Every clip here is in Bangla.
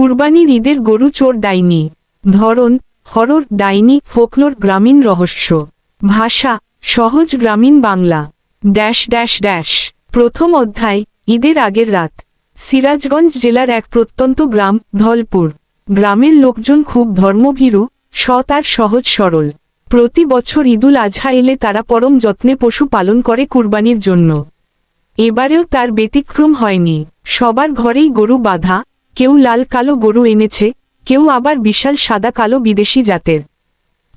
কুরবানির ঈদের গরু চোর ডাইনি। ধরন, হরর, ডাইনি, ফোকলোর গ্রামীণ রহস্য। ভাষা, সহজ গ্রামীণ বাংলা। Dash dash dash. প্রথম অধ্যায়, ঈদের আগের রাত। সিরাজগঞ্জ জেলার এক প্রত্যন্ত গ্রাম, ধলপুর। গ্রামের লোকজন খুব ধর্মভীরু, সৎ আর সহজ সরল। প্রতি বছর ঈদুল আজহা এলে তারা পরম যত্নে পশু পালন করে কুরবানির জন্য। এবারেও তার ব্যতিক্রম হয়নি। সবার ঘরেই গরু বাঁধা কেউ লাল কালো গরু এনেছে, কেউ আবার বিশাল সাদা কালো বিদেশি জাতের।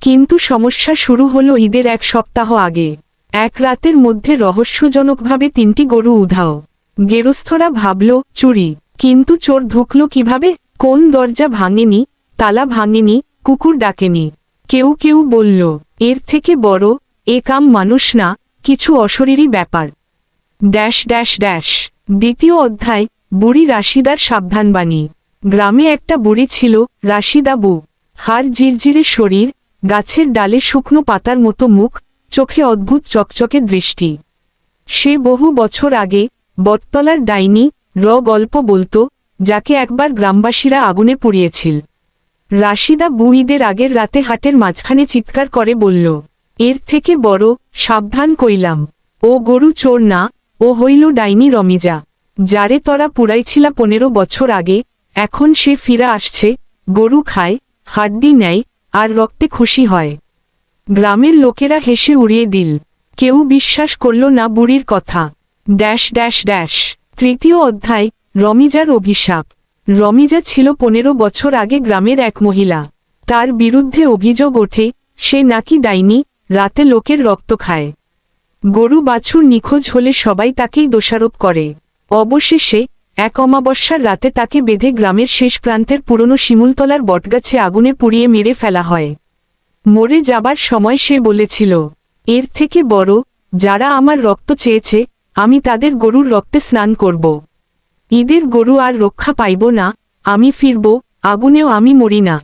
কিন্তু সমস্যা শুরু হলো ঈদের এক সপ্তাহ আগে। এক রাতের মধ্যে রহস্যজনকভাবে তিনটি গরু উধাও। গেরস্থরা ভাবল, চুরি। কিন্তু চোর ঢুকল কীভাবে? কোন দরজা ভাঙেনি, তালা ভাঙেনি, কুকুর ডাকেনি। কেউ কেউ বলল, এর থেকে বড়, এ কাম মানুষ না, কিছু অশরীরই ব্যাপার। Dash dash dash. দ্বিতীয় অধ্যায় বুড়ি রাশিদার সাবধানবাণী। গ্রামে একটা বুড়ি ছিল, রাশিদা বু। হাড় জিরজিরে শরীর, গাছের ডালে শুকনো পাতার মতো মুখ, চোখে অদ্ভুত চকচকে দৃষ্টি। সে বহু বছর আগে, বটতলার ডাইনি, র গল্প বলতো, যাকে একবার গ্রামবাসীরা আগুনে পুড়িয়েছিল। রাশিদা বুইদের আগের রাতে হাটের মাঝখানে চিৎকার করে বলল, এর থেকে বড়, সাবধান কইলাম। ও গরু চোর না, ও হইল ডাইনি রমিজা। যারে তরা পুড়াইছিলা পনেরো বছর আগে, এখন সে ফিরা আসছে, গরু খায়, হাড্ডি নেয়, আর রক্তে খুশি হয়। গ্রামের লোকেরা হেসে উড়িয়ে দিল। কেউ বিশ্বাস করল না বুড়ির কথা। Dash dash dash. তৃতীয় অধ্যায়, রমিজার অভিশাপ। রমিজা ছিল পনেরো বছর আগে গ্রামের এক মহিলা। তার বিরুদ্ধে অভিযোগ ওঠে, সে নাকি ডাইনি, রাতে লোকের রক্ত খায়। গরু বাছুর নিখোঁজ হলে সবাই তাকেই দোষারোপ করে। অবশেষে, এক অমাবস্যার রাতে তাকে বেঁধে গ্রামের শেষ প্রান্তের পুরনো শিমুলতলার বটগাছে আগুনে পুড়িয়ে মেরে ফেলা হয়। মরে যাবার সময় সে বলেছিল, এর থেকে বড়, যারা আমার রক্ত চেয়েছে, আমি তাদের গরুর রক্তে স্নান করব। ঈদের গরু আর রক্ষা পাইব না, আমি ফিরব, আগুনেও আমি মরি না।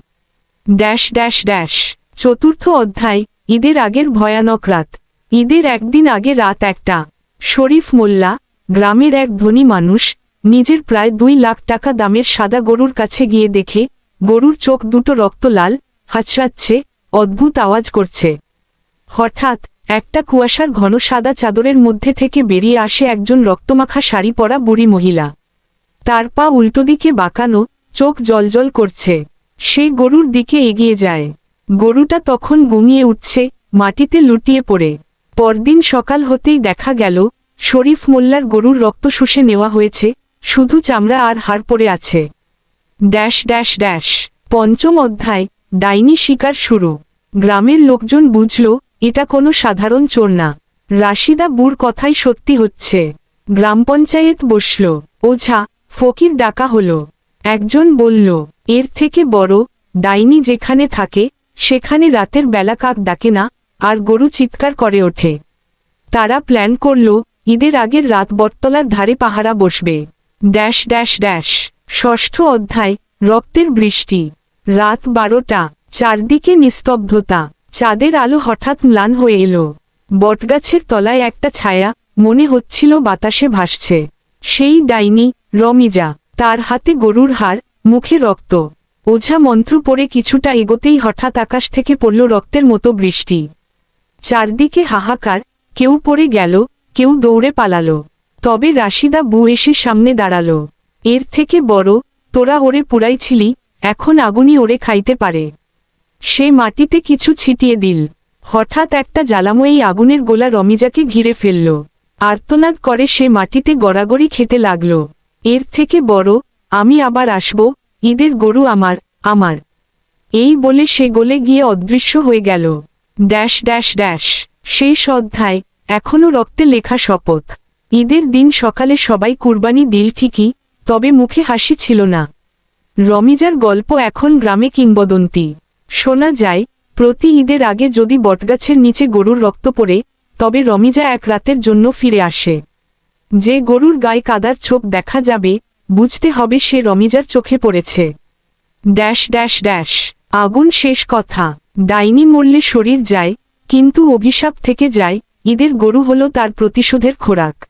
Dash dash dash. চতুর্থ অধ্যায়, ঈদের আগের ভয়ানক রাত। ঈদের একদিন আগে রাত একটা। শরীফ মোল্লা গ্রামের এক ধনী মানুষ নিজের প্রায় দুই লাখ টাকা দামের সাদা গরুর কাছে গিয়ে দেখে, গরুর চোখ দুটো রক্ত লাল, হাঁচড়াচ্ছে, অদ্ভুত আওয়াজ করছে। হঠাৎ একটা কুয়াশার ঘন সাদা চাদরের মধ্যে থেকে বেরিয়ে আসে একজন রক্তমাখা শাড়ি পরা বুড়ি মহিলা। তার পা উল্টো দিকে বাঁকানো, চোখ জলজল করছে। সে গরুর দিকে এগিয়ে যায়। গরুটা তখন গুঙিয়ে উঠছে, মাটিতে লুটিয়ে পড়ে। পরদিন সকাল হতেই দেখা গেল শরীফ মোল্লার গরুর রক্ত শুষে নেওয়া হয়েছে, শুধু চামড়া আর হাড় পড়ে আছে। Dash dash dash. পঞ্চম অধ্যায়, ডাইনি শিকার শুরু। গ্রামের লোকজন বুঝল, এটা কোনো সাধারণ চোর না। রাশিদা বুর কথাই সত্যি হচ্ছে। গ্রাম পঞ্চায়েত বসল। ওঝা, ফকির ডাকা হল। একজন বলল, এর থেকে বড়, ডাইনি যেখানে থাকে, সেখানে রাতের বেলা কাক ডাকে না, আর গরু চিৎকার করে ওঠে। তারা প্ল্যান করল ঈদের আগের রাত বটতলার ধারে পাহারা বসবে। Dash dash dash. ষষ্ঠ অধ্যায়, রক্তের বৃষ্টি। রাত বারোটা, চারদিকে নিস্তব্ধতা। চাঁদের আলো হঠাৎ ম্লান হয়ে এলো। বটগাছের তলায় একটা ছায়া, মনে হচ্ছিল বাতাসে ভাসছে। সেই ডাইনি, রমিজা, তার হাতে গরুর হাড়, মুখে রক্ত। ওঝা মন্ত্র পড়ে কিছুটা এগোতেই হঠাৎ আকাশ থেকে পড়ল রক্তের মতো বৃষ্টি। চারদিকে হাহাকার, কেউ পড়ে গেল কেউ দৌড়ে পালালো। তবে রাশিদা বু এসে সামনে দাঁড়াল। এর থেকে বড়, তোরা ওরে পুড়াইছিলি এখন আগুনই ওরে খাইতে পারে। সে মাটিতে কিছু ছিটিয়ে দিল। হঠাৎ একটা জ্বালাময়ী আগুনের গোলা রমিজাকে ঘিরে ফেলল। আর্তনাদ করে সে মাটিতে গড়াগড়ি খেতে লাগল। এর থেকে বড়, আমি আবার আসব, ঈদের গরু আমার আমার। এই বলে সে গলে গিয়ে অদৃশ্য হয়ে গেল। Dash dash dash. শেষ অধ্যায়। এখনও রক্তে লেখা শপথ। ঈদের দিন সকালে সবাই কুরবানি দিল ঠিকই, তবে মুখে হাসি ছিল না। রমিজার গল্প এখন গ্রামে কিংবদন্তি। শোনা যায়, প্রতি ঈদের আগে যদি বটগাছের নিচে গরুর রক্ত পড়ে, তবে রমিজা এক রাতের জন্য ফিরে আসে। যে গরুর গায়ে কাদার ছোপ দেখা যাবে, বুঝতে হবে সে রমিজার চোখে পড়েছে। ড্যাশ ড্যাশ ড্যাশ, আগুন শেষ কথা। ডাইনি মরলে শরীর যায়, কিন্তু অভিশাপ থেকে যায় ঈদের গরু হল তার প্রতিশোধের খোরাক।